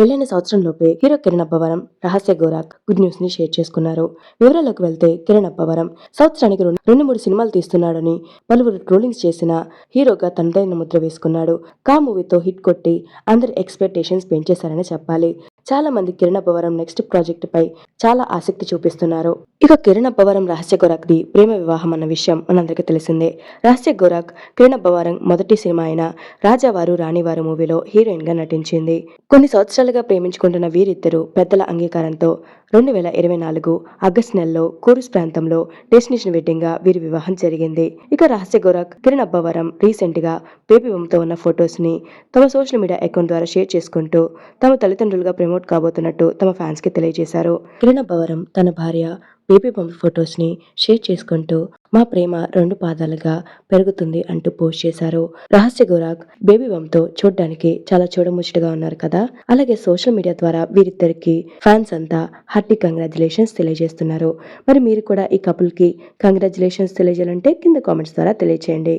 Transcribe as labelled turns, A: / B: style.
A: పెళ్ళైన సంవత్సరంలోపే hero Kiran Abbavaram Rahasya Gorak good న్యూస్ని share చేసుకున్నారు. వివరాలకు వెళ్తే కిరణ్ అబ్బవరం సంవత్సరానికి రెండు రెండు మూడు సినిమాలు తీస్తున్నాడని పలువురు ట్రోలింగ్స్ చేసిన హీరోగా తనదైన ముద్ర వేసుకున్నాడు. కా మూవీతో హిట్ కొట్టి అందరి ఎక్స్పెక్టేషన్స్ పెంచేశారని చెప్పాలి. చాలా మంది కిరణ్ నెక్స్ట్ ప్రాజెక్ట్ పై చాలా ఆసక్తి చూపిస్తున్నారు. ఇక కిరణ అబ్బవరం రహస్య గోరాక్ ది ప్రేమ వివాహం అన్న విషయం మనందరికీ తెలిసిందే. రహస్య గోరాక్ కిరణ్ మొదటి సినిమా అయిన రాజావారు రాణివారు మూవీలో హీరోయిన్గా నటించింది. కొన్ని సంవత్సరాలుగా ప్రేమించుకుంటున్న వీరిద్దరూ పెద్దల అంగీకారంతో రెండు వేల ఇరవై నాలుగు ఆగస్టు నెలలో కూరుస్ ప్రాంతంలో డెస్టినేషన్ వెడ్డింగ్గా వీరి వివాహం జరిగింది. ఇక రహస్య గోరఖ్ కిరణ్ అబ్బవరం రీసెంట్గా బేబీ బొమ్మతో ఉన్న ఫొటోస్ని తమ సోషల్ మీడియా అకౌంట్ ద్వారా షేర్ చేసుకుంటూ తమ తల్లిదండ్రులుగా ప్రమోట్ కాబోతున్నట్టు తమ ఫ్యాన్స్కి తెలియజేశారు. కిరణ్ అబ్బవరం తన భార్య బేబీ బొమ్మ ఫొటోస్ని షేర్ చేసుకుంటూ మా ప్రేమ రెండు పాదాలుగా పెరుగుతుంది అంటూ పోస్ట్ చేశారు. రహస్య గోరాక్ బేబీ తో చూడడానికి చాలా చూడముచ్చటగా ఉన్నారు కదా? అలాగే సోషల్ మీడియా ద్వారా వీరిద్దరికి ఫ్యాన్స్ అంతా హార్టీ కంగ్రాచులేషన్స్ తెలియజేస్తున్నారు. మరి మీరు కూడా ఈ కపుల్కి కంగ్రాచులేషన్స్ తెలియజేయాలంటే కింద కామెంట్స్ ద్వారా తెలియచేయండి.